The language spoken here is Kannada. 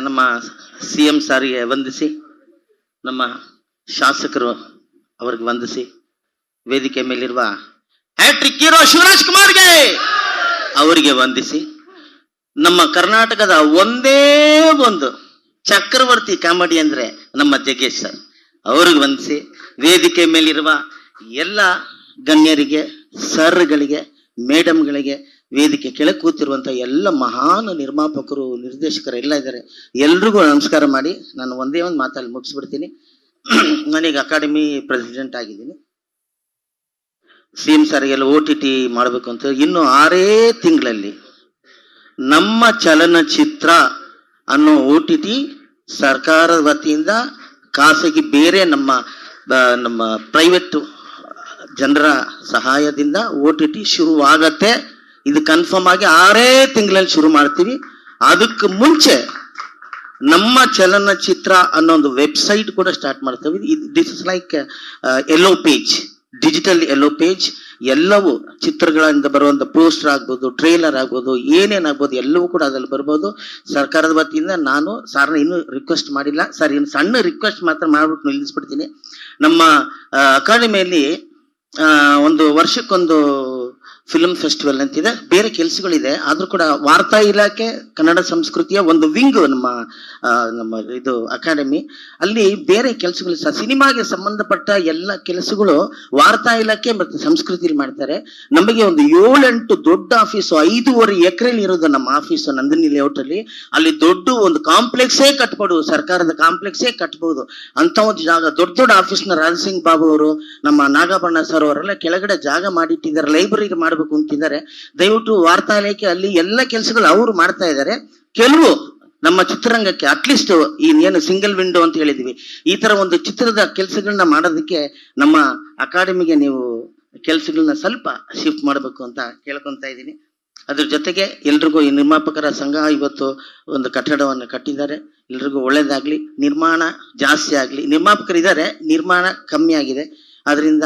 ನಮ್ಮ ಸಿ ಎಂ ಸಾರಿಗೆ ವಂದಿಸಿ, ನಮ್ಮ ಶಾಸಕರು ಅವ್ರಿಗೆ ವಂದಿಸಿ, ವೇದಿಕೆ ಮೇಲಿರುವ ಹ್ಯಾಟ್ರಿಕ್ ಹೀರೋ ಶಿವರಾಜ್ ಕುಮಾರ್ಗೆ ಅವರಿಗೆ ವಂದಿಸಿ, ನಮ್ಮ ಕರ್ನಾಟಕದ ಒಂದೇ ಒಂದು ಚಕ್ರವರ್ತಿ ಕಾಮಿಡಿ ಅಂದ್ರೆ ನಮ್ಮ ಜಗ್ಗೇಶ್ ಸರ್ ಅವ್ರಿಗೆ ವಂದಿಸಿ, ವೇದಿಕೆ ಮೇಲಿರುವ ಎಲ್ಲ ಗಣ್ಯರಿಗೆ, ಸರ್ಗಳಿಗೆ, ಮೇಡಮ್ಗಳಿಗೆ ವೇದಿಕೆ ಕೆಳಗೆ ಕೂತಿರುವಂತ ಎಲ್ಲ ಮಹಾನ್ ನಿರ್ಮಾಪಕರು, ನಿರ್ದೇಶಕರು ಎಲ್ಲ ಇದ್ದಾರೆ. ಎಲ್ರಿಗೂ ನಮಸ್ಕಾರ ಮಾಡಿ, ನಾನು ಒಂದೇ ಒಂದು ಮಾತಲ್ಲಿ ಮುಗಿಸ್ಬಿಡ್ತೀನಿ. ನಾನೀಗ ಅಕಾಡೆಮಿ ಪ್ರೆಸಿಡೆಂಟ್ ಆಗಿದ್ದೀನಿ. ಸಿ ಎಂ ಸಾರಿಗೆಲ್ಲ ಓ ಟಿ ಟಿ ಮಾಡಬೇಕು ಅಂತ ಇನ್ನು ಆರೇ ತಿಂಗಳಲ್ಲಿ ನಮ್ಮ ಚಲನಚಿತ್ರ ಅನ್ನೋ ಓ ಟಿ ಟಿ ಸರ್ಕಾರದ ವತಿಯಿಂದ ಖಾಸಗಿ ಬೇರೆ ನಮ್ಮ ನಮ್ಮ ಪ್ರೈವೇಟ್ ಜನರ ಸಹಾಯದಿಂದ ಓ ಟಿ ಟಿ ಶುರುವಾಗತ್ತೆ. ಇದು ಕನ್ಫರ್ಮ್ ಆಗಿ ಆರೇ ತಿಂಗಳಲ್ಲಿ ಶುರು ಮಾಡ್ತೀವಿ. ಅದಕ್ಕೆ ಮುಂಚೆ ನಮ್ಮ ಚಲನಚಿತ್ರ ಅನ್ನೋ ಒಂದು ವೆಬ್ಸೈಟ್ ಕೂಡ ಸ್ಟಾರ್ಟ್ ಮಾಡ್ತೇವೆ. This is like yellow page digital yellow page ಎಲ್ಲವೂ ಚಿತ್ರಗಳಿಂದ ಬರುವಂತ ಪೋಸ್ಟರ್ ಆಗ್ಬೋದು ಟ್ರೇಲರ್ ಆಗ್ಬೋದು ಏನೇನಾಗ್ಬೋದು ಎಲ್ಲವೂ ಕೂಡ ಅದ್ರಲ್ಲಿ ಬರ್ಬೋದು. ಸರ್ಕಾರದ ವತಿಯಿಂದ ನಾನು ಸಾರ್ನ ಇನ್ನೂ ರಿಕ್ವೆಸ್ಟ್ ಮಾಡಿಲ್ಲ. ಸರ್, ಇನ್ನು ಸಣ್ಣ ರಿಕ್ವೆಸ್ಟ್ ಮಾತ್ರ ಮಾಡ್ಬಿಟ್ಟು ನಿಲ್ಲಿಸ್ಬಿಡ್ತೀನಿ. ನಮ್ಮ ಅಕಾಡೆಮಿಯಲ್ಲಿ ಒಂದು ವರ್ಷಕ್ಕೊಂದು ಫಿಲ್ಮ್ ಫೆಸ್ಟಿವಲ್ ಅಂತಿದೆ. ಬೇರೆ ಕೆಲಸಗಳಿದೆ. ಆದ್ರೂ ಕೂಡ ವಾರ್ತಾ ಇಲಾಖೆ, ಕನ್ನಡ ಸಂಸ್ಕೃತಿಯ ಒಂದು ವಿಂಗ್ ನಮ್ಮ ನಮ್ಮ ಇದು ಅಕಾಡೆಮಿ ಅಲ್ಲಿ ಬೇರೆ ಕೆಲಸಗಳು ಸಹ ಸಿನಿಮಾಗೆ ಸಂಬಂಧಪಟ್ಟ ಎಲ್ಲ ಕೆಲಸಗಳು ವಾರ್ತಾ ಇಲಾಖೆ ಮತ್ತು ಸಂಸ್ಕೃತಿಯಲ್ಲಿ ಮಾಡ್ತಾರೆ. ನಮಗೆ ಒಂದು ಏಳೆಂಟು ದೊಡ್ಡ ಆಫೀಸು ಐದೂವರೆ ಎಕರೆಲಿ ಇರೋದು ನಮ್ಮ ಆಫೀಸು ನಂದಿನಿ ಲೇಔಟ್ ಅಲ್ಲಿ ಅಲ್ಲಿ ದೊಡ್ಡ ಒಂದು ಕಾಂಪ್ಲೆಕ್ಸೇ ಕಟ್ಬೋದು. ಸರ್ಕಾರದ ಕಾಂಪ್ಲೆಕ್ಸೇ ಕಟ್ಬೋದು. ಅಂತ ಒಂದು ಜಾಗ. ದೊಡ್ಡ ದೊಡ್ಡ ಆಫೀಸ್ನ ರಾಜಸಿಂಗ್ ಬಾಬು ಅವರು, ನಮ್ಮ ನಾಗಬಣ್ಣ ಸರ್ ಅವರೆಲ್ಲ ಕೆಳಗಡೆ ಜಾಗ ಮಾಡಿಟ್ಟಿದ್ದಾರೆ. ಲೈಬ್ರರಿ ಮಾಡಬೇಕು ಅಂತಿದ್ದಾರೆ ದಯವಿಟ್ಟು ವಾರ್ತಾಲಯಕ್ಕೆ ಅಲ್ಲಿ ಎಲ್ಲ ಕೆಲಸಗಳು ಅವರು ಮಾಡ್ತಾ ಇದ್ದಾರೆ. ಕೆಲವು ನಮ್ಮ ಚಿತ್ರರಂಗಕ್ಕೆ ಅಟ್ಲೀಸ್ಟ್ ಈ ಏನು ಸಿಂಗಲ್ ವಿಂಡೋ ಅಂತ ಹೇಳಿದೀವಿ. ಈ ತರ ಒಂದು ಚಿತ್ರದ ಕೆಲಸಗಳನ್ನ ಮಾಡೋದಕ್ಕೆ ನಮ್ಮ ಅಕಾಡೆಮಿಗೆ ನೀವು ಕೆಲಸಗಳನ್ನ ಸ್ವಲ್ಪ ಶಿಫ್ಟ್ ಮಾಡಬೇಕು ಅಂತ ಕೇಳ್ಕೊಂತ ಇದ್ದೀನಿ. ಅದ್ರ ಜೊತೆಗೆ ಎಲ್ರಿಗೂ ಈ ನಿರ್ಮಾಪಕರ ಸಂಘ ಇವತ್ತು ಒಂದು ಕಟ್ಟಡವನ್ನು ಕಟ್ಟಿದ್ದಾರೆ. ಎಲ್ರಿಗೂ ಒಳ್ಳೇದಾಗ್ಲಿ. ನಿರ್ಮಾಣ ಜಾಸ್ತಿ ಆಗ್ಲಿ. ನಿರ್ಮಾಪಕರಿದ್ದಾರೆ. ನಿರ್ಮಾಣ ಕಮ್ಮಿ ಆಗಿದೆ. ಅದರಿಂದ